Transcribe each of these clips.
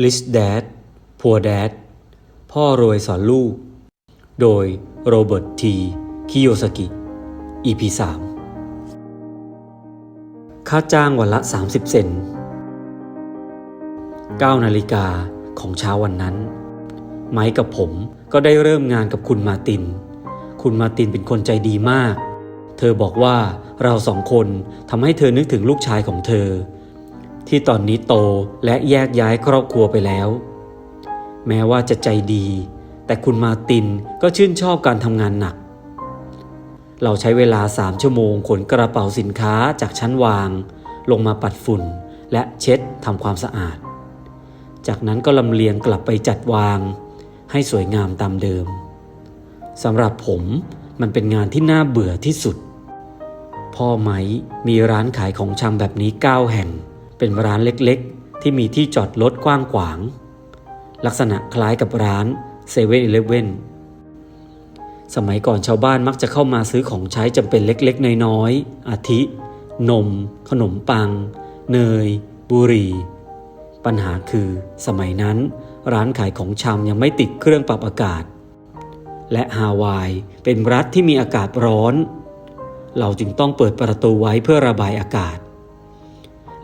Rich Dad Poor Dad พ่อรวยสอนลูก โดยโรเบิร์ตทีคิโยสกิ EP 3ค่าจ้างวันละ 30 เซน9นาฬิกาของเช้าวันนั้น ไม้กับผมก็ได้เริ่มงานกับคุณมาติน คุณมาตินเป็นคนใจดีมาก เธอบอกว่าเราสองคนทำให้เธอนึกถึงลูกชายของเธอ ที่ตอนนี้โตและแยกย้ายครอบครัวไปแล้ว แม้ว่าจะใจดี แต่คุณมาตินก็ชื่นชอบการทำงานหนัก เราใช้เวลาสามชั่วโมงขนกระเป๋าสินค้าจากชั้นวาง ลงมาปัดฝุ่นและเช็ดทำความสะอาด จากนั้นก็ลำเลียงกลับไปจัดวาง ให้สวยงามตามเดิมสำหรับผมมันเป็นงานที่น่าเบื่อที่สุด พ่อไหมมีร้านขายของชำแบบนี้ 9 แห่ง เป็นร้านเล็กๆ ที่มีที่จอดรถกว้างขวาง ลักษณะคล้ายกับร้านเซเว่นอีเลฟเว่นสมัยก่อนชาวบ้านมักจะเข้ามาซื้อของใช้จำเป็นเล็กๆ น้อยๆ อาทิ นม ขนมปัง เนย บุหรี่ ปัญหาคือสมัยนั้น ร้านขายของชำยังไม่ติดเครื่องปรับอากาศ และฮาวายเป็นรัฐที่มีอากาศร้อน เราจึงต้องเปิดประตูไว้เพื่อระบายอากาศ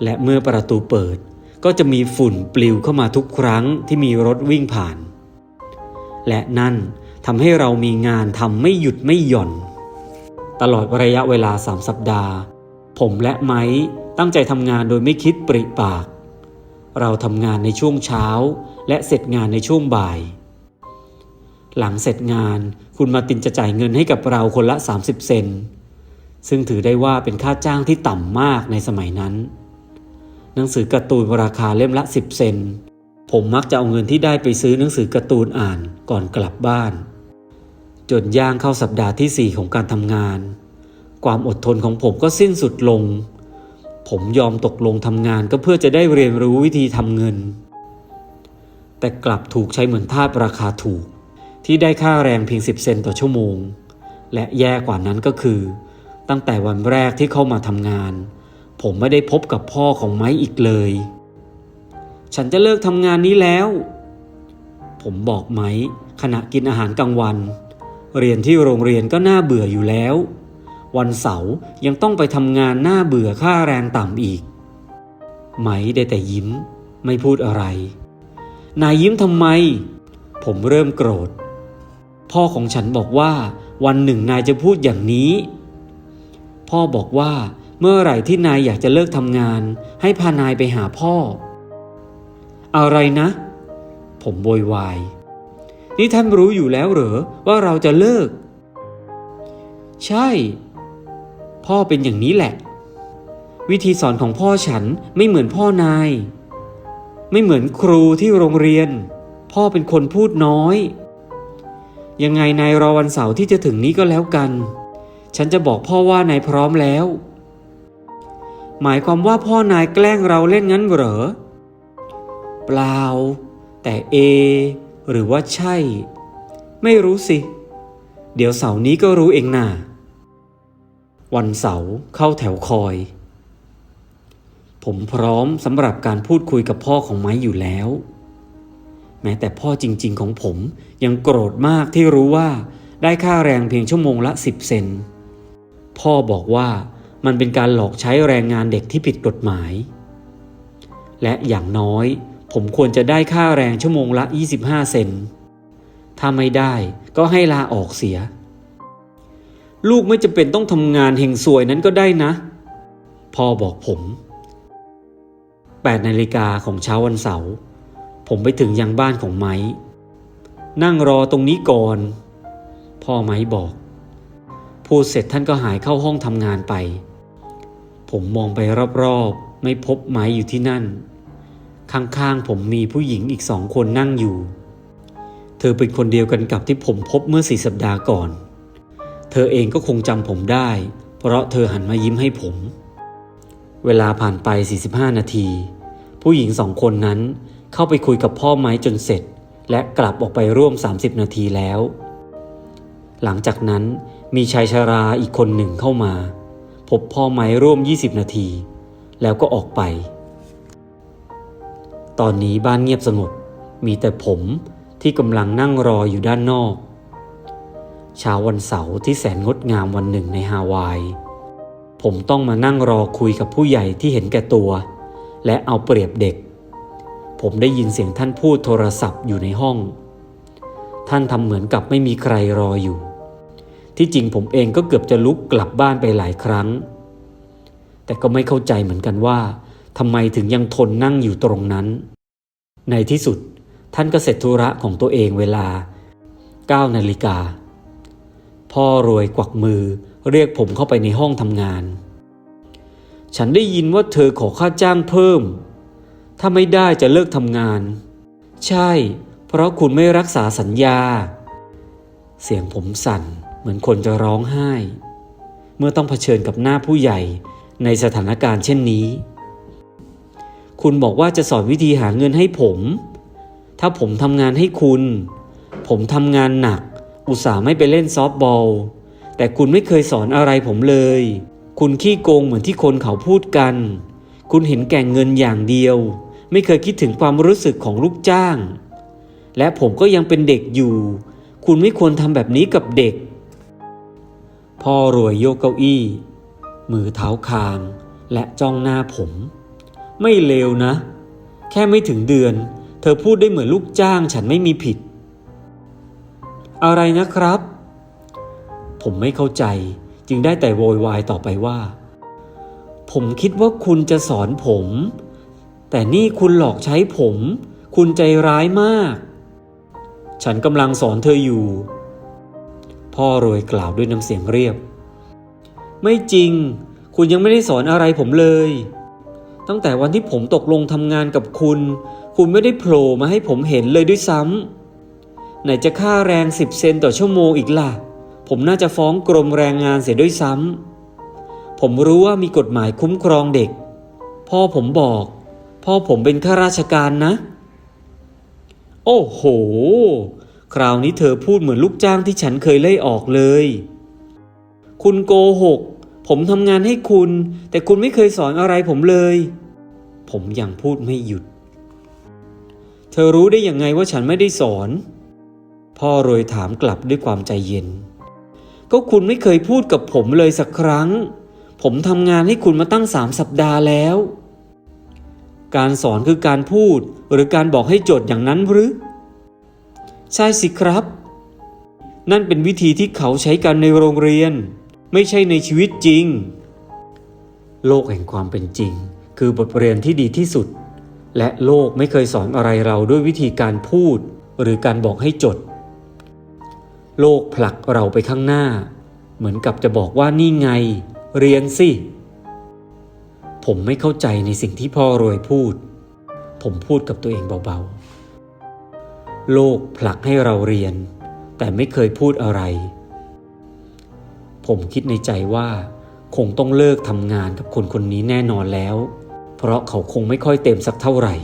และเมื่อประตูเปิด ก็จะมีฝุ่นปลิวเข้ามาทุกครั้งที่มีรถวิ่งผ่าน และนั่นทำให้เรามีงานทำไม่หยุดไม่หย่อน ตลอดระยะเวลาสามสัปดาห์ ผมและไม้ตั้งใจทำงานโดยไม่คิดปริปาก เราทำงานในช่วงเช้า และเสร็จงานในช่วงบ่าย หลังเสร็จงานคุณมาตินจะจ่ายเงินให้กับเราคนละ 30 เซนซึ่งถือได้ว่าเป็นค่าจ้างที่ต่ำมากในสมัยนั้น หนังสือการ์ตูนราคาเล่มละ 10 เซน ผมมักจะเอาเงินที่ได้ไปซื้อหนังสือการ์ตูนอ่านก่อนกลับบ้าน จนย่างเข้าสัปดาห์ที่ 4 ของการทำงาน ความอดทนของผมก็สิ้นสุดลง ผมยอมตกลงทำงานก็เพื่อจะได้เรียนรู้วิธีทำเงิน แต่กลับถูกใช้เหมือนทาสราคาถูก ที่ได้ค่าแรงเพียง 10 เซนต์ต่อชั่วโมง และแย่กว่านั้นก็คือ ตั้งแต่วันแรกที่เข้ามาทำงาน ผมไม่ได้พบกับพ่อของไม้อีกเลย ฉันจะเลิกทำงานนี้แล้ว ผมบอกไม้ขณะกินอาหารกลางวัน เรียนที่โรงเรียนก็น่าเบื่ออยู่แล้ว วันเสาร์ยังต้องไปทำงานน่าเบื่อค่าแรงต่ำอีกไหมได้แต่ยิ้ม ไม่พูดอะไร นายยิ้มทำไม ผมเริ่มโกรธ พ่อของฉันบอกว่า วันหนึ่งนายจะพูดอย่างนี้ พ่อบอกว่า เมื่อไหร่ที่นายอยากจะเลิกทำงาน ให้พานายไปหาพ่อ อะไรนะ ผมโวยวาย นี่ท่านรู้อยู่แล้วเหรอว่าเราจะเลิก ใช่ พ่อเป็นอย่างนี้แหละ วิธีสอนของพ่อฉันไม่เหมือนพ่อนาย ไม่เหมือนครูที่โรงเรียน พ่อเป็นคนพูดน้อย ยังไงนายรอวันเสาร์ที่จะถึงนี้ก็แล้วกัน ฉันจะบอกพ่อว่านายพร้อมแล้ว หมายความว่าพ่อนายแกล้งเราเล่นงั้นเหรอ เปล่า แต่เอ หรือว่าใช่ ไม่รู้สิ เดี๋ยวเสาร์นี้ก็รู้เองน่ะ วันเสาร์เข้าแถวคอย ผมพร้อมสำหรับการพูดคุยกับพ่อของไม้อยู่แล้ว แม้แต่พ่อจริง ๆ ของผมยังโกรธมากที่รู้ว่าได้ค่าแรงเพียงชั่วโมงละ10เซน พ่อบอกว่า มันเป็นการหลอกใช้แรงงานเด็กที่ผิดกฎหมาย และอย่างน้อย ผมควรจะได้ค่าแรงชั่วโมงละ 25 เซน ถ้าไม่ได้ก็ให้ลาออกเสีย ลูกไม่จำเป็นต้องทำงานเฮงซวยนั้นก็ได้นะ พ่อบอกผม 8นาฬิกาของเช้าวันเสาร์ ผมไปถึงยังบ้านของไม้ นั่งรอตรงนี้ก่อน พ่อไม้บอกพูดเสร็จท่านก็หายเข้าห้องทำงานไป ผมมองไปรอบๆ ไม่พบไม้อยู่ที่นั่น ข้างๆ ผมมีผู้หญิงอีกสองคนนั่งอยู่ เธอเป็นคนเดียวกันกับที่ผมพบเมื่อสี่สัปดาห์ก่อน เธอเองก็คงจำผมได้ เพราะเธอหันมายิ้มให้ผม เวลาผ่านไป 45 นาที ผู้หญิงสองคนนั้นเข้าไปคุยกับพ่อไม้จนเสร็จ และกลับออกไปร่วม 30 นาทีแล้ว หลังจากนั้นมีชายชาราอีกคนหนึ่งเข้ามา พบพ่อไม้ร่วม 20 นาที แล้วก็ออกไป ตอนนี้บ้านเงียบสงบ มีแต่ผมที่กำลังนั่งรออยู่ด้านนอกเช้าวันเสาร์ที่แสนงดงามวันหนึ่งในฮาวาย ผมต้องมานั่งรอคุยกับผู้ใหญ่ที่เห็นแก่ตัว และเอาเปรียบเด็ก ผมได้ยินเสียงท่านพูดโทรศัพท์อยู่ในห้อง ท่านทำเหมือนกับไม่มีใครรออยู่ ที่จริงผมเองก็เกือบจะลุกกลับบ้านไปหลายครั้ง แต่ก็ไม่เข้าใจเหมือนกันว่าทำไมถึงยังทนนั่งอยู่ตรงนั้น ในที่สุดท่านก็เสร็จธุระของตัวเองเวลา9นาฬิกา พ่อรวยกวักมือเรียกผมเข้าไปในห้องทำงาน ฉันได้ยินว่าเธอขอค่าจ้างเพิ่ม ถ้าไม่ได้จะเลิกทำงาน ใช่ เพราะคุณไม่รักษาสัญญา เสียงผมสั่น เหมือนคนจะร้องไห้ เมื่อต้องเผชิญกับหน้าผู้ใหญ่ในสถานการณ์เช่นนี้ คุณบอกว่าจะสอนวิธีหาเงินให้ผม ถ้าผมทำงานให้คุณ ผมทำงานหนัก อุตส่าห์ไม่ไปเล่นซอฟบอล แต่คุณไม่เคยสอนอะไรผมเลย คุณขี้โกงเหมือนที่คนเขาพูดกัน คุณเห็นแก่เงินอย่างเดียว ไม่เคยคิดถึงความรู้สึกของลูกจ้าง และผมก็ยังเป็นเด็กอยู่ คุณไม่ควรทำแบบนี้กับเด็ก พ่อรวยโยกเก้าอี้ มือเท้าคาง และจ้องหน้าผม ไม่เลวนะ แค่ไม่ถึงเดือน เธอพูดได้เหมือนลูกจ้างฉันไม่มีผิด อะไรนะครับ ผมไม่เข้าใจจึงได้แต่โวยวายต่อไปว่า ผมคิดว่าคุณจะสอนผม แต่นี่คุณหลอกใช้ผม คุณใจร้ายมาก ฉันกำลังสอนเธออยู่ พ่อรวยกล่าวด้วยน้ำเสียงเรียบ ไม่จริง คุณยังไม่ได้สอนอะไรผมเลย ตั้งแต่วันที่ผมตกลงทำงานกับคุณ คุณไม่ได้โผล่มาให้ผมเห็นเลยด้วยซ้ำไหนจะค่าแรงสิบเซนต่อชั่วโมงอีกล่ะ ผมน่าจะฟ้องกรมแรงงานเสียด้วยซ้ำผมรู้ว่ามีกฎหมายคุ้มครองเด็ก พ่อผมบอก พ่อผมเป็นข้าราชการนะ โอ้โห คราวนี้เธอพูดเหมือนลูกจ้างที่ฉันเคยไล่ออกเลย คุณโกหก ผมทำงานให้คุณ แต่คุณไม่เคยสอนอะไรผมเลย ผมยังพูดไม่หยุด เธอรู้ได้ยังไงว่าฉันไม่ได้สอน พ่อโรยถามกลับด้วยความใจเย็น ก็คุณไม่เคยพูดกับผมเลยสักครั้ง ผมทำงานให้คุณมาตั้งสามสัปดาห์แล้ว การสอนคือการพูดหรือการบอกให้โจทย์อย่างนั้นหรือ ใช่สิครับ นั่นเป็นวิธีที่เขาใช้กันในโรงเรียน ไม่ใช่ในชีวิตจริง โลกแห่งความเป็นจริง คือบทเรียนที่ดีที่สุด และโลกไม่เคยสอนอะไรเราด้วยวิธีการพูด หรือการบอกให้จด โลกผลักเราไปข้างหน้า เหมือนกับจะบอกว่านี่ไง เรียนสิผมไม่เข้าใจในสิ่งที่พ่อรวยพูด ผมพูดกับตัวเองเบาๆ โลกผลักให้เราเรียน แต่ไม่เคยพูดอะไร ผมคิดในใจว่า คงต้องเลิกทำงานกับคนคนนี้แน่นอนแล้ว เพราะเขาคงไม่ค่อยเต็มสักเท่าไหร่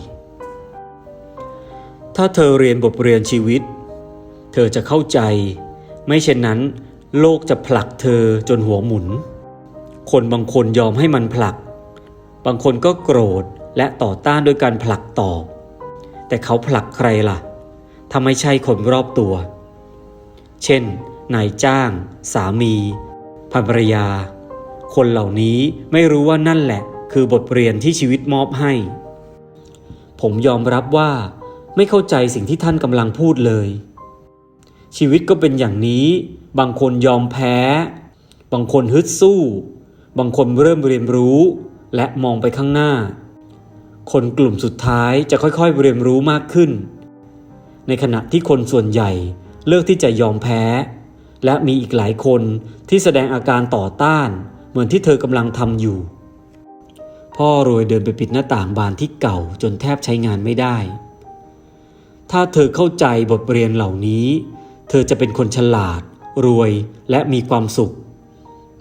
ถ้าเธอเรียนบทเรียนชีวิต เธอจะเข้าใจ ไม่เช่นนั้น โลกจะผลักเธอจนหัวหมุน คนบางคนยอมให้มันผลัก บางคนก็โกรธและต่อต้านด้วยการผลักตอบ แต่เขาผลักใครล่ะ ถ้าไม่ใช่คนรอบตัว เช่น นายจ้าง สามีภรรยา คนเหล่านี้ไม่รู้ว่านั่นแหละ คือบทเรียนที่ชีวิตมอบให้ ผมยอมรับว่า ไม่เข้าใจสิ่งที่ท่านกำลังพูดเลย ชีวิตก็เป็นอย่างนี้ บางคนยอมแพ้ บางคนฮึดสู้ บางคนเริ่มเรียนรู้ และมองไปข้างหน้า คนกลุ่มสุดท้ายจะค่อยๆเรียนรู้มากขึ้น ในขณะที่คนส่วนใหญ่เลือกที่จะยอมแพ้ และมีอีกหลายคนที่แสดงอาการต่อต้าน เหมือนที่เธอกำลังทำอยู่ พ่อรวยเดินไปปิดหน้าต่างบานที่เก่าจนแทบใช้งานไม่ได้ ถ้าเธอเข้าใจบทเรียนเหล่านี้ เธอจะเป็นคนฉลาด รวยและมีความสุข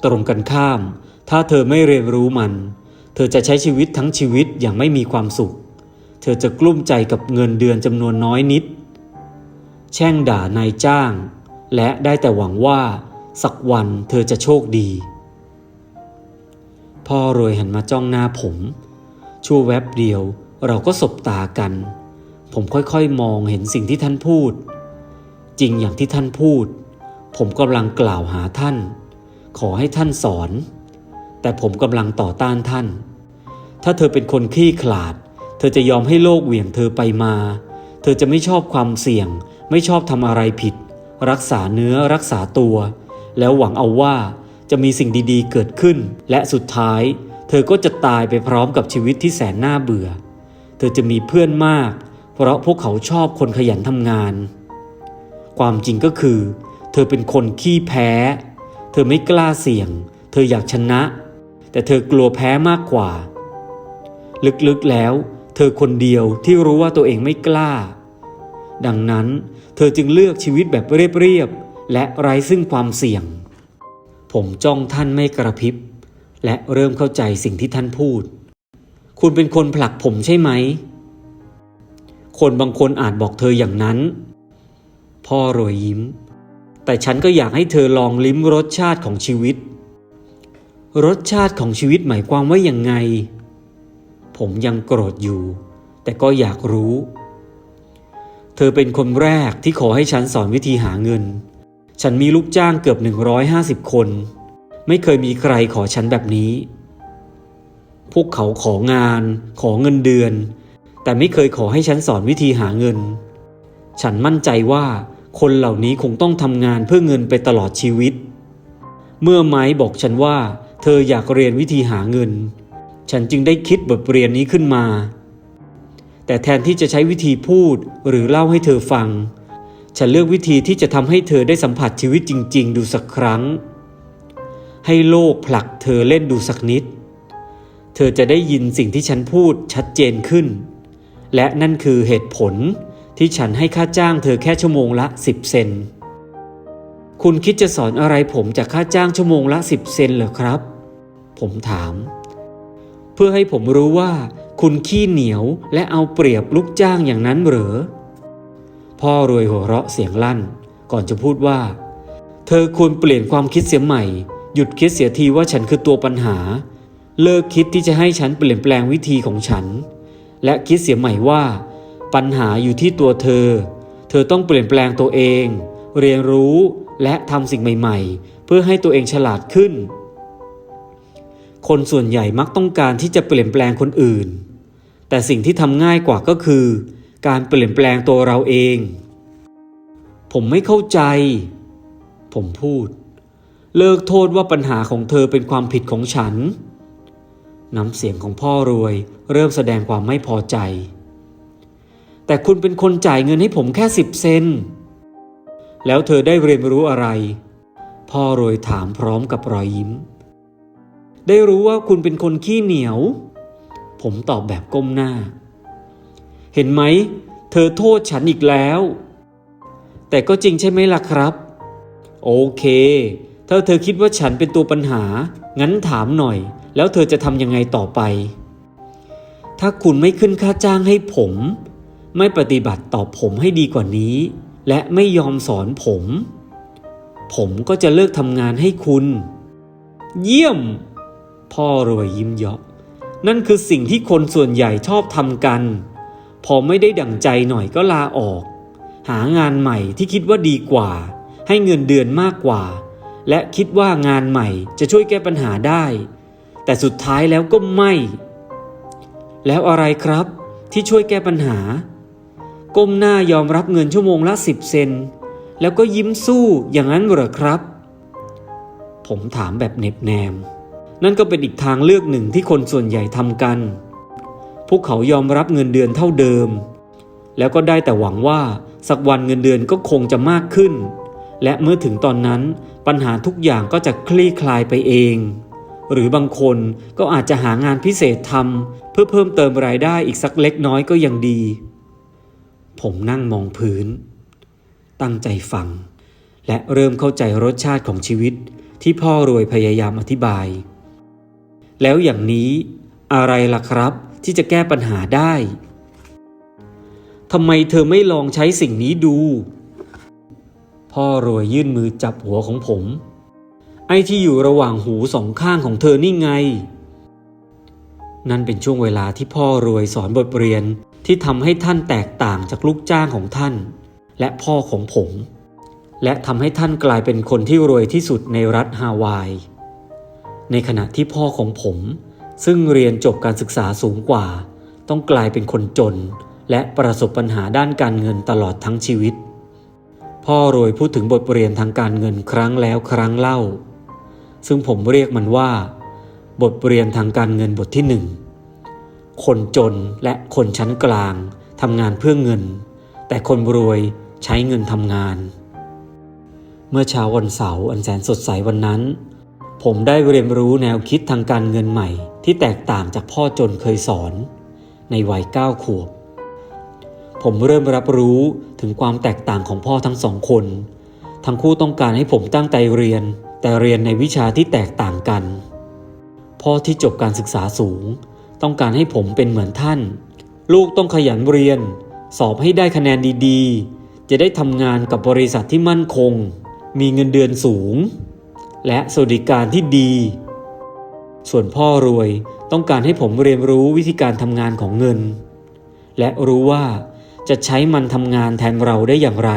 ตรงกันข้าม ถ้าเธอไม่เรียนรู้มัน เธอจะใช้ชีวิตทั้งชีวิตอย่างไม่มีความสุข เธอจะกลุ้มใจกับเงินเดือนจำนวนน้อยนิด แช่งด่านายจ้าง และได้แต่หวังว่า สักวันเธอจะโชคดี พ่อรวยหันมาจ้องหน้าผม ชั่วแวบเดียวเราก็สบตากัน ผมค่อยๆมองเห็นสิ่งที่ท่านพูด จริงอย่างที่ท่านพูด ผมกำลังกล่าวหาท่าน ขอให้ท่านสอน แต่ผมกำลังต่อต้านท่าน ถ้าเธอเป็นคนขี้ขลาด เธอจะยอมให้โลกเหวี่ยงเธอไปมา เธอจะไม่ชอบความเสี่ยง ไม่ชอบทำอะไรผิด รักษาเนื้อรักษาตัว แล้วหวังเอาว่าจะมีสิ่งดีๆเกิดขึ้น และสุดท้าย เธอก็จะตายไปพร้อมกับชีวิตที่แสนน่าเบื่อ เธอจะมีเพื่อนมาก เพราะพวกเขาชอบคนขยันทำงาน ความจริงก็คือ เธอเป็นคนขี้แพ้ เธอไม่กล้าเสี่ยง เธออยากชนะ แต่เธอกลัวแพ้มากกว่า ลึกๆแล้ว เธอคนเดียวที่รู้ว่าตัวเองไม่กล้า ดังนั้น เธอจึงเลือกชีวิตแบบเรียบๆและไร้ซึ่งความเสี่ยง ผมจ้องท่านไม่กระพริบ และเริ่มเข้าใจสิ่งที่ท่านพูด คุณเป็นคนผลักผมใช่ไหม คนบางคนอาจบอกเธออย่างนั้น พ่อโรยยิ้ม แต่ฉันก็อยากให้เธอลองลิ้มรสชาติของชีวิต รสชาติของชีวิตหมายความว่าอย่างไง ผมยังโกรธอยู่ แต่ก็อยากรู้ เธอเป็นคนแรกที่ขอให้ฉันสอนวิธีหาเงิน ฉันมีลูกจ้างเกือบ 150 คน ไม่เคยมีใครขอฉันแบบนี้ พวกเขาของาน ขอเงินเดือน แต่ไม่เคยขอให้ฉันสอนวิธีหาเงิน ฉันมั่นใจว่าคนเหล่านี้คงต้องทำงานเพื่อเงินไปตลอดชีวิต เมื่อไม้บอกฉันว่า เธออยากเรียนวิธีหาเงิน ฉันจึงได้คิดบทเรียนนี้ขึ้นมา แต่แทนที่จะใช้วิธีพูดหรือเล่าให้เธอฟัง ฉันเลือกวิธีที่จะทำให้เธอได้สัมผัสชีวิตจริง ๆ ดูสักครั้ง ให้โลกผลักเธอเล่นดูสักนิด เธอจะได้ยินสิ่งที่ฉันพูดชัดเจนขึ้น และนั่นคือเหตุผลที่ฉันให้ค่าจ้างเธอแค่ชั่วโมงละ 10 เซน คุณคิดจะสอนอะไรผมจากค่าจ้างชั่วโมงละ 10 เซนเหรอครับ ผมถาม เพื่อให้ผมรู้ว่า คุณขี้เหนียวและเอาเปรียบลูกจ้างอย่างนั้นเหรอ พ่อรวยหัวเราะเสียงลั่น ก่อนจะพูดว่า เธอควรเปลี่ยนความคิดเสียใหม่ หยุดคิดเสียทีว่าฉันคือตัวปัญหา เลิกคิดที่จะให้ฉันเปลี่ยนแปลงวิธีของฉัน และคิดเสียใหม่ว่า ปัญหาอยู่ที่ตัวเธอ เธอต้องเปลี่ยนแปลงตัวเอง เรียนรู้และทำสิ่งใหม่ ๆ เพื่อให้ตัวเองฉลาดขึ้น คนส่วนใหญ่มักต้องการที่จะเปลี่ยนแปลงคนอื่น แต่สิ่งที่ทำง่ายกว่าก็คือ การเปลี่ยนแปลงตัวเราเอง ผมไม่เข้าใจ ผมพูด เลิกโทษว่าปัญหาของเธอเป็นความผิดของฉัน น้ำเสียงของพ่อรวย เริ่มแสดงความไม่พอใจ แต่คุณเป็นคนจ่ายเงินให้ผมแค่สิบเซน แล้วเธอได้เรียนรู้อะไร พ่อรวยถามพร้อมกับรอยยิ้ม ได้รู้ว่าคุณเป็นคนขี้เหนียว ผมตอบแบบก้มหน้า เห็นไหม เธอโทษฉันอีกแล้ว แต่ก็จริงใช่ไหมล่ะครับ โอเค ถ้าเธอคิดว่าฉันเป็นตัวปัญหา งั้นถามหน่อย แล้วเธอจะทำยังไงต่อไป ถ้าคุณไม่ขึ้นค่าจ้างให้ผม ไม่ปฏิบัติต่อผมให้ดีกว่านี้ และไม่ยอมสอนผม ผมก็จะเลิกทำงานให้คุณ เยี่ยม พ่อรวยยิ้มเยาะนั่นคือสิ่งที่คนส่วนใหญ่ชอบทำกัน พอไม่ได้ดั่งใจหน่อยก็ลาออก หางานใหม่ที่คิดว่าดีกว่า ให้เงินเดือนมากกว่า และคิดว่างานใหม่จะช่วยแก้ปัญหาได้ แต่สุดท้ายแล้วก็ไม่ แล้วอะไรครับที่ช่วยแก้ปัญหา ก้มหน้ายอมรับเงินชั่วโมงละสิบเซน แล้วก็ยิ้มสู้อย่างนั้นเหรอครับ ผมถามแบบเน็บแนม นั่นก็เป็นอีกทางเลือกหนึ่งที่คนส่วนใหญ่ทำกัน พวกเขายอมรับเงินเดือนเท่าเดิม แล้วก็ได้แต่หวังว่าสักวันเงินเดือนก็คงจะมากขึ้น และเมื่อถึงตอนนั้นปัญหาทุกอย่างก็จะคลี่คลายไปเอง หรือบางคนก็อาจจะหางานพิเศษทำเพื่อเพิ่มเติมรายได้อีกสักเล็กน้อยก็ยังดี ผมนั่งมองพื้น ตั้งใจฟัง และเริ่มเข้าใจรสชาติของชีวิตที่พ่อรวยพยายามอธิบาย แล้วอย่างนี้อะไรล่ะครับที่จะแก้ปัญหาได้ทำไมเธอไม่ลองใช้สิ่งนี้ดู พ่อรวยยื่นมือจับหัวของผม ไอ้ที่อยู่ระหว่างหูสองข้างของเธอนี่ไง นั่นเป็นช่วงเวลาที่พ่อรวยสอนบทเรียนที่ทำให้ท่านแตกต่างจากลูกจ้างของท่าน และพ่อของผม และทำให้ท่านกลายเป็นคนที่รวยที่สุดในรัฐฮาวาย ในขณะที่พ่อของผม ซึ่งเรียนจบการศึกษาสูงกว่า ต้องกลายเป็นคนจน และประสบปัญหาด้านการเงินตลอดทั้งชีวิต พ่อรวยพูดถึงบทเรียนทางการเงินครั้งแล้วครั้งเล่า ซึ่งผมเรียกมันว่า บทเรียนทางการเงินบทที่หนึ่งคนจนและคนชั้นกลางทำงานเพื่อเงิน แต่คนรวยใช้เงินทำงาน เมื่อเช้าวันเสาร์อันแสนสดใสวันนั้น ผมได้เรียนรู้แนวคิดทางการเงินใหม่ ที่แตกต่างจากพ่อจนเคยสอน ในวัยเก้าขวบ ผมเริ่มรับรู้ถึงความแตกต่างของพ่อทั้งสองคน ทั้งคู่ต้องการให้ผมตั้งใจเรียน แต่เรียนในวิชาที่แตกต่างกัน พ่อที่จบการศึกษาสูง ต้องการให้ผมเป็นเหมือนท่าน ลูกต้องขยันเรียน สอบให้ได้คะแนนดีๆ จะได้ทำงานกับบริษัทที่มั่นคง มีเงินเดือนสูง และสวัสดิการที่ดี ส่วนพ่อรวยต้องการให้ผมเรียนรู้วิธีการทำงานของเงิน และรู้ว่าจะใช้มันทำงานแทนเราได้อย่างไร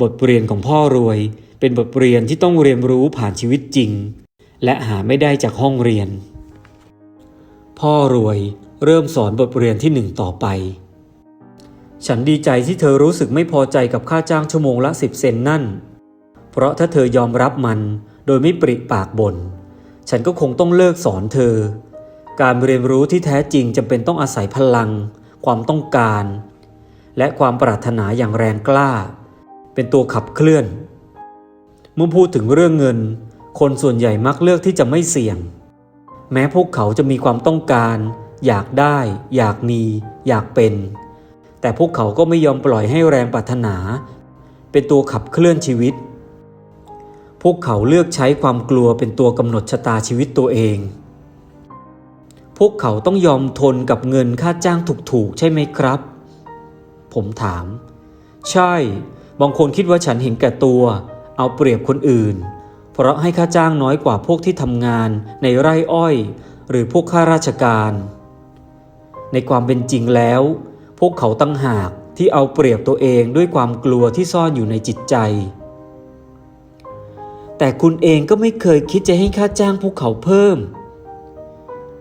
บทเรียนของพ่อรวยเป็นบทเรียนที่ต้องเรียนรู้ผ่านชีวิตจริง และหาไม่ได้จากห้องเรียน พ่อรวยเริ่มสอนบทเรียนที่หนึ่งต่อไป ฉันดีใจที่เธอรู้สึกไม่พอใจกับค่าจ้างชั่วโมงละสิบเซนนั่น เพราะถ้าเธอยอมรับมันโดยไม่ปริปากบน่นฉันก็คงต้องเลิกสอนเธอ การเรียนรู้ที่แท้จริงจำเป็นต้องอาศัยพลัง ความต้องการ และความปรารถนาอย่างแรงกล้า เป็นตัวขับเคลื่อน เมื่อพูดถึงเรื่องเงิน คนส่วนใหญ่มักเลือกที่จะไม่เสี่ยง แม้พวกเขาจะมีความต้องการ อยากได้ อยากมี อยากเป็น แต่พวกเขาก็ไม่ยอมปล่อยให้แรงปรารถนา เป็นตัวขับเคลื่อนชีวิต พวกเขาเลือกใช้ความกลัวเป็นตัวกำหนดชะตาชีวิตตัวเอง พวกเขาต้องยอมทนกับเงินค่าจ้างถูกๆ ใช่ไหมครับ ผมถาม ใช่ บางคนคิดว่าฉันเห็นแก่ตัว เอาเปรียบคนอื่น เพราะให้ค่าจ้างน้อยกว่าพวกที่ทำงานในไร่อ้อย หรือพวกข้าราชการ ในความเป็นจริงแล้ว พวกเขาตั้งหากที่เอาเปรียบตัวเองด้วยความกลัวที่ซ่อนอยู่ในจิตใจ แต่คุณเองก็ไม่เคยคิดจะให้ค่าจ้างพวกเขาเพิ่ม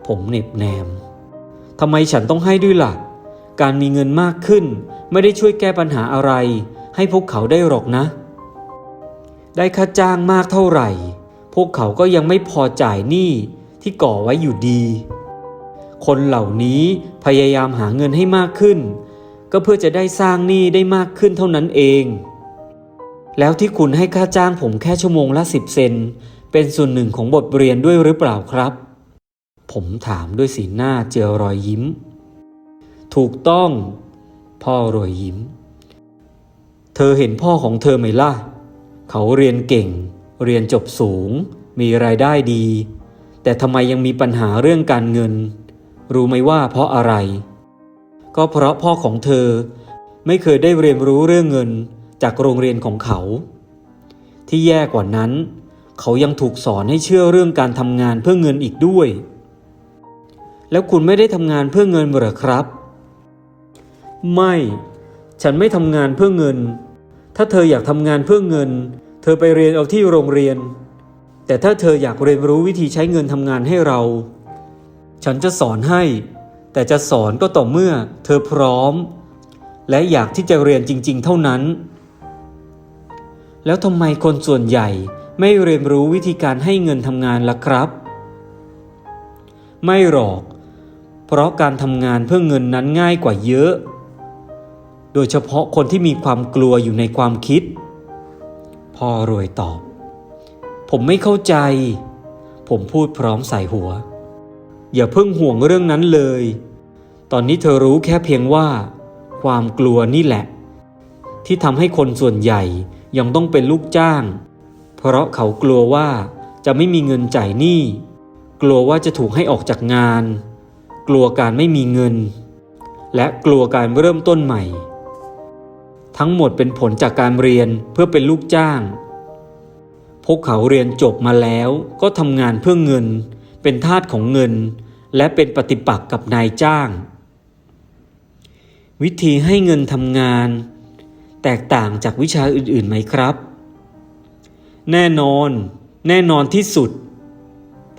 ผมเหน็บแนมทำไมฉันต้องให้ด้วยล่ะ การมีเงินมากขึ้น ไม่ได้ช่วยแก้ปัญหาอะไร ให้พวกเขาได้หรอกนะ ได้ค่าจ้างมากเท่าไหร่ พวกเขาก็ยังไม่พอจ่ายหนี้ที่ก่อไว้อยู่ดี คนเหล่านี้พยายามหาเงินให้มากขึ้น ก็เพื่อจะได้สร้างหนี้ได้มากขึ้นเท่านั้นเอง แล้วที่คุณให้ค่าจ้างผมแค่ชั่วโมงละสิบเซน เป็นส่วนหนึ่งของบทเรียนด้วยหรือเปล่าครับ ผมถามด้วยสีหน้าเจอรอยยิ้ม ถูกต้อง พ่อรอยยิ้ม เธอเห็นพ่อของเธอไหมล่ะ เขาเรียนเก่ง เรียนจบสูง มีรายได้ดี แต่ทำไมยังมีปัญหาเรื่องการเงิน รู้ไหมว่าเพราะอะไร ก็เพราะพ่อของเธอไม่เคยได้เรียนรู้เรื่องเงิน จากโรงเรียนของเขา ที่แย่กว่านั้น เขายังถูกสอนให้เชื่อเรื่องการทำงานเพื่อเงินอีกด้วย แล้วคุณไม่ได้ทำงานเพื่อเงินหรอครับ ไม่ ฉันไม่ทำงานเพื่อเงิน ถ้าเธออยากทำงานเพื่อเงิน เธอไปเรียนเอาที่โรงเรียน แต่ถ้าเธออยากเรียนรู้วิธีใช้เงินทำงานให้เรา ฉันจะสอนให้ แต่จะสอนก็ต่อเมื่อ เธอพร้อมและอยากที่จะเรียนจริง ๆ เท่านั้น แล้วทำไมคนส่วนใหญ่ไม่เรียนรู้วิธีการให้เงินทำงานล่ะครับ ไม่หรอก เพราะการทำงานเพื่อเงินนั้นง่ายกว่าเยอะ โดยเฉพาะคนที่มีความกลัวอยู่ในความคิด พ่อรวยตอบ ผมไม่เข้าใจ ผมพูดพร้อมใส่หัว อย่าเพิ่งห่วงเรื่องนั้นเลย ตอนนี้เธอรู้แค่เพียงว่า ความกลัวนี่แหละ ที่ทำให้คนส่วนใหญ่ ยังต้องเป็นลูกจ้าง เพราะเขากลัวว่าจะไม่มีเงินจ่ายหนี้ กลัวว่าจะถูกให้ออกจากงาน กลัวการไม่มีเงิน และกลัวการเริ่มต้นใหม่ ทั้งหมดเป็นผลจากการเรียนเพื่อเป็นลูกจ้าง พวกเขาเรียนจบมาแล้วก็ทำงานเพื่อเงิน เป็นทาสของเงิน และเป็นปฏิปักษ์กับนายจ้าง วิธีให้เงินทำงาน แตกต่างจากวิชาอื่นๆไหมครับ แน่นอน แน่นอนที่สุด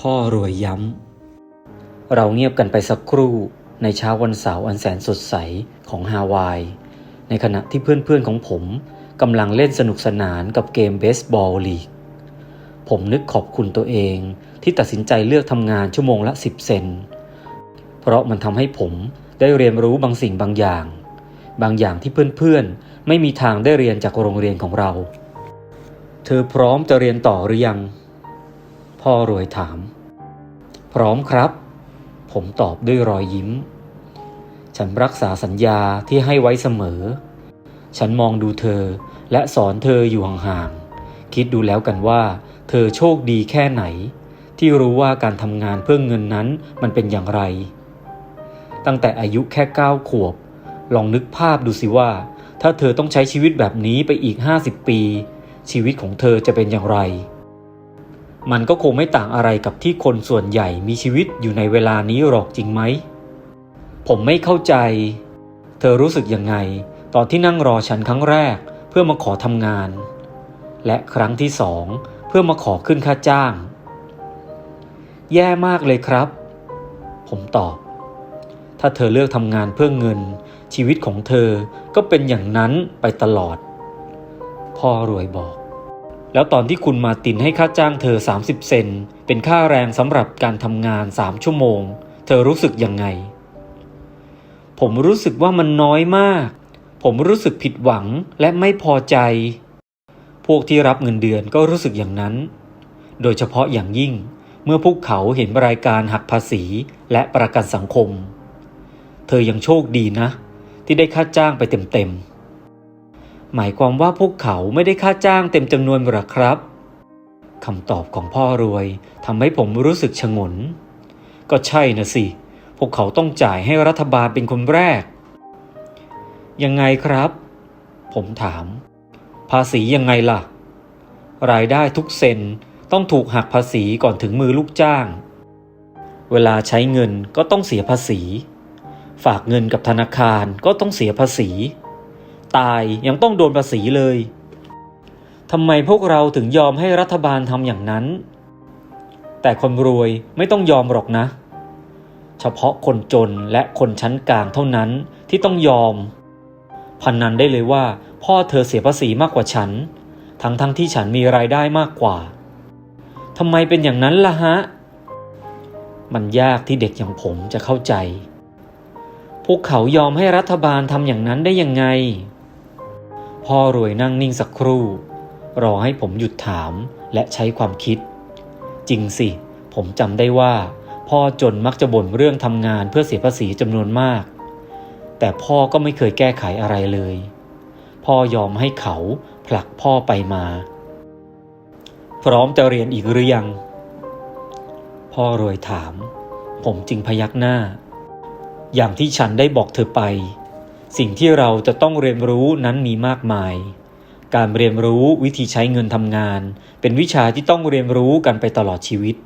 พ่อรวยย้ำ เราเงียบกันไปสักครู่ในเช้าวันเสาร์อันแสนสดใสของฮาวาย ในขณะที่เพื่อนๆของผมกำลังเล่นสนุกสนานกับเกมเบสบอลลีก ผมนึกขอบคุณตัวเองที่ตัดสินใจเลือกทำงานชั่วโมงละ 10 เซน เพราะมันทำให้ผมได้เรียนรู้บางสิ่งบางอย่าง บางอย่างที่เพื่อนๆ ไม่มีทางได้เรียนจากโรงเรียนของเรา เธอพร้อมจะเรียนต่อหรือยัง พ่อรวยถาม พร้อมครับ ผมตอบด้วยรอยยิ้ม ฉันรักษาสัญญาที่ให้ไว้เสมอ ฉันมองดูเธอและสอนเธออยู่ห่างๆ คิดดูแล้วกันว่า เธอโชคดีแค่ไหน ที่รู้ว่าการทำงานเพื่อเงินนั้นมันเป็นอย่างไร ตั้งแต่อายุแค่เก้าขวบ ลองนึกภาพดูสิว่า ถ้าเธอต้องใช้ชีวิตแบบนี้ไปอีก 50 ปี ชีวิตของเธอจะเป็นอย่างไร มันก็คงไม่ต่างอะไรกับที่คนส่วนใหญ่มีชีวิตอยู่ในเวลานี้หรอกจริงไหม ผมไม่เข้าใจ เธอรู้สึกยังไง ตอนที่นั่งรอฉันครั้งแรกเพื่อมาขอทำงาน และครั้งที่สองเพื่อมาขอขึ้นค่าจ้าง แย่มากเลยครับ ผมตอบถ้าเธอเลือกทำงานเพื่อเงิน ชีวิตของเธอก็เป็นอย่างนั้นไปตลอด พ่อรวยบอก แล้วตอนที่คุณมาตินให้ค่าจ้างเธอ 30 เซน เป็นค่าแรงสำหรับการทำงาน 3 ชั่วโมง เธอรู้สึกยังไง ผมรู้สึกว่ามันน้อยมาก ผมรู้สึกผิดหวังและไม่พอใจ พวกที่รับเงินเดือนก็รู้สึกอย่างนั้น โดยเฉพาะอย่างยิ่งเมื่อพวกเขาเห็นรายการหักภาษีและประกันสังคม เธอยังโชคดีนะ ที่ได้ค่าจ้างไปเต็มๆ หมายความว่าพวกเขาไม่ได้ค่าจ้างเต็มจำนวนหรอครับคำตอบของพ่อรวยทำให้ผมรู้สึกชงน ก็ใช่นะสิ พวกเขาต้องจ่ายให้รัฐบาลเป็นคนแรก ยังไงครับ ผมถาม ภาษียังไงล่ะ รายได้ทุกเซนต้องถูกหักภาษีก่อนถึงมือลูกจ้าง เวลาใช้เงินก็ต้องเสียภาษี ฝากเงินกับธนาคารก็ต้องเสียภาษี ตายยังต้องโดนภาษีเลยทำไมพวกเราถึงยอมให้รัฐบาลทำอย่างนั้น แต่คนรวยไม่ต้องยอมหรอกนะ เฉพาะคนจนและคนชั้นกลางเท่านั้นที่ต้องยอม พันนันได้เลยว่า พ่อเธอเสียภาษีมากกว่าฉัน ทั้งทั้งที่ฉันมีรายได้มากกว่าทำไมเป็นอย่างนั้นล่ะฮะ มันยากที่เด็กอย่างผมจะเข้าใจ วกเขายอมให้รัฐบาลทำอย่างนั้นได้ยังไง พ่อรวยนั่งนิ่งสักครู่ รอให้ผมหยุดถามและใช้ความคิด จริงสิ ผมจำได้ว่า พ่อจนมักจะบ่นเรื่องทำงานเพื่อเสียภาษีจำนวนมาก แต่พ่อก็ไม่เคยแก้ไขอะไรเลย พ่อยอมให้เขาผลักพ่อไปมา พร้อมจะเรียนอีกหรือยัง พ่อรวยถาม ผมจึงพยักหน้า อย่างที่ฉันได้บอกเธอไป สิ่งที่เราจะต้องเรียนรู้นั้นมีมากมาย การเรียนรู้วิธีใช้เงินทำงาน เป็นวิชาที่ต้องเรียนรู้กันไปตลอดชีวิต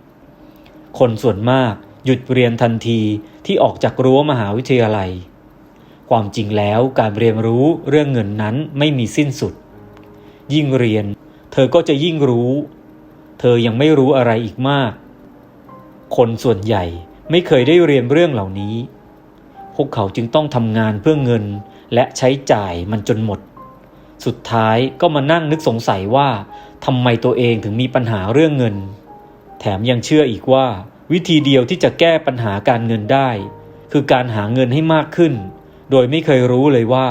คนส่วนมากหยุดเรียนทันทีที่ออกจากรั้วมหาวิทยาลัย ความจริงแล้วการเรียนรู้เรื่องเงินนั้นไม่มีสิ้นสุด ยิ่งเรียน เธอก็จะยิ่งรู้ เธอยังไม่รู้อะไรอีกมาก คนส่วนใหญ่ไม่เคยได้เรียนเรื่องเหล่านี้ พวกเขาจึงต้องทำงานเพื่อเงิน และใช้จ่ายมันจนหมด สุดท้ายก็มานั่งนึกสงสัยว่าทำไมตัวเองถึงมีปัญหาเรื่องเงิน แถมยังเชื่ออีกว่า วิธีเดียวที่จะแก้ปัญหาการเงินได้ คือการหาเงินให้มากขึ้น โดยไม่เคยรู้เลยว่า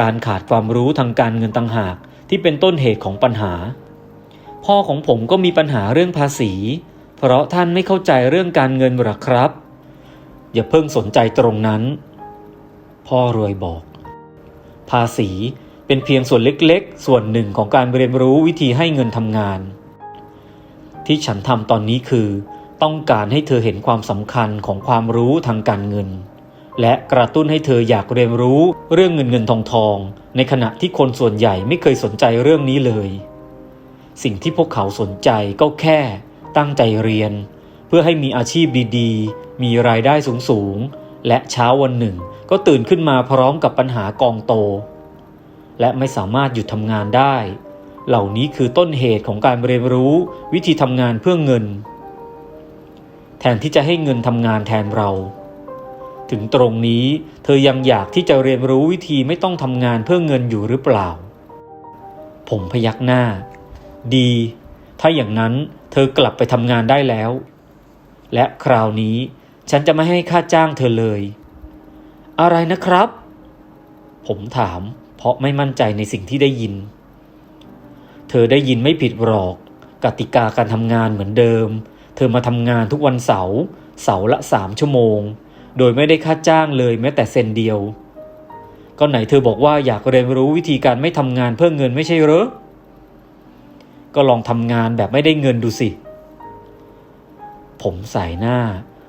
การขาดความรู้ทางการเงินต่างหากที่เป็นต้นเหตุของปัญหา พ่อของผมก็มีปัญหาเรื่องภาษี เพราะท่านไม่เข้าใจเรื่องการเงินหรอกครับ อย่าเพิ่งสนใจตรงนั้น พ่อรวยบอก ภาษีเป็นเพียงส่วนเล็กๆ ส่วนหนึ่งของการเรียนรู้วิธีให้เงินทำงาน ที่ฉันทำตอนนี้คือ ต้องการให้เธอเห็นความสำคัญของความรู้ทางการเงิน และกระตุ้นให้เธออยากเรียนรู้เรื่องเงินเงินทองทอง ในขณะที่คนส่วนใหญ่ไม่เคยสนใจเรื่องนี้เลย สิ่งที่พวกเขาสนใจก็แค่ ตั้งใจเรียน เพื่อให้มีอาชีพดีๆ มีรายได้สูงๆ และเช้าวันหนึ่ง ก็ตื่นขึ้นมาพร้อมกับปัญหากองโต และไม่สามารถหยุดทำงานได้ เหล่านี้คือต้นเหตุของการเรียนรู้วิธีทำงานเพื่อเงิน แทนที่จะให้เงินทำงานแทนเรา ถึงตรงนี้เธอยังอยากที่จะเรียนรู้วิธีไม่ต้องทำงานเพื่อเงินอยู่หรือเปล่า ผมพยักหน้า ดี ถ้าอย่างนั้นเธอกลับไปทำงานได้แล้ว และคราวนี้ฉันจะไม่ให้ค่าจ้างเธอเลย อะไรนะครับ ผมถามเพราะไม่มั่นใจในสิ่งที่ได้ยิน เธอได้ยินไม่ผิดหรอก กติกาการทำงานเหมือนเดิม เธอมาทำงานทุกวันเสาร์เสาร์ละสามชั่วโมง โดยไม่ได้ค่าจ้างเลยแม้แต่เซนเดียว ก็ไหนเธอบอกว่าอยากเรียนรู้วิธีการไม่ทำงานเพื่อเงินไม่ใช่เหรอ ก็ลองทำงานแบบไม่ได้เงินดูสิ ผมสายหน้า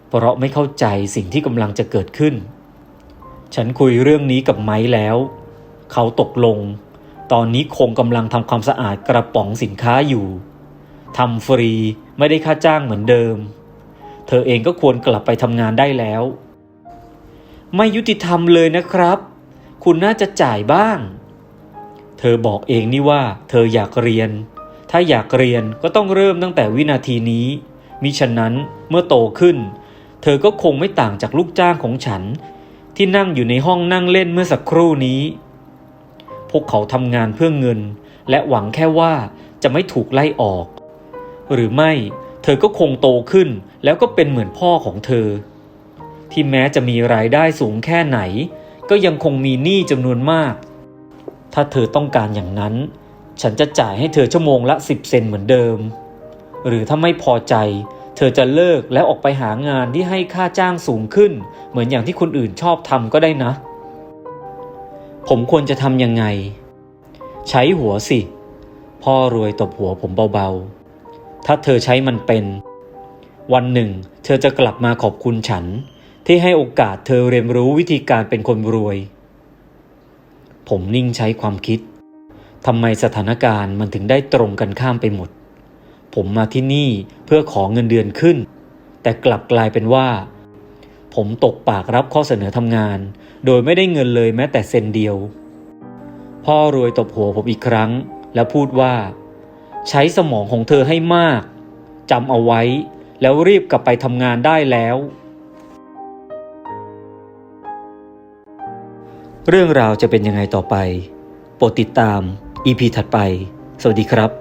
เพราะไม่เข้าใจสิ่งที่กำลังจะเกิดขึ้น ฉันคุยเรื่องนี้กับไม้แล้ว เขาตกลง ตอนนี้คงกำลังทำความสะอาดกระป๋องสินค้าอยู่ทำฟรีไม่ได้ค่าจ้างเหมือนเดิม เธอเองก็ควรกลับไปทำงานได้แล้ว ไม่ยุติธรรมเลยนะครับ คุณน่าจะจ่ายบ้าง เธอบอกเองนี่ว่า เธออยากเรียน ถ้าอยากเรียนก็ต้องเริ่มตั้งแต่วินาทีนี้ มิฉะนั้นเมื่อโตขึ้น เธอก็คงไม่ต่างจากลูกจ้างของฉัน ที่นั่งอยู่ในห้องนั่งเล่นเมื่อสักครู่นี้ พวกเขาทำงานเพื่อเงิน และหวังแค่ว่าจะไม่ถูกไล่ออก หรือไม่เธอก็คงโตขึ้นแล้วก็เป็นเหมือนพ่อของเธอ ที่แม้จะมีรายได้สูงแค่ไหน ก็ยังคงมีหนี้จำนวนมาก ถ้าเธอต้องการอย่างนั้น ฉันจะจ่ายให้เธอชั่วโมงละ 10 เซนเหมือนเดิม หรือถ้าไม่พอใจ เธอจะเลิกแล้วออกไปหางานที่ให้ค่าจ้างสูงขึ้น เหมือนอย่างที่คนอื่นชอบทำก็ได้นะ ผมควรจะทำยังไง ใช้หัวสิ พ่อรวยตบหัวผมเบาๆ ถ้าเธอใช้มันเป็น วันหนึ่ง เธอจะกลับมาขอบคุณฉัน ที่ให้โอกาสเธอเรียนรู้วิธีการเป็นคนรวย ผมนิ่งใช้ความคิดทำไมสถานการณ์มันถึงได้ตรงกันข้ามไปหมด ผมมาที่นี่เพื่อขอเงินเดือนขึ้น แต่กลับกลายเป็นว่า ผมตกปากรับข้อเสนอทำงาน โดยไม่ได้เงินเลยแม้แต่เซนเดียว พ่อรวยตบหัวผมอีกครั้ง แล้วพูดว่า ใช้สมองของเธอให้มากจำเอาไว้ แล้วรีบกลับไปทำงานได้แล้ว เรื่องราวจะเป็นยังไงต่อไปโปรดติดตาม EP ถัดไป สวัสดีครับ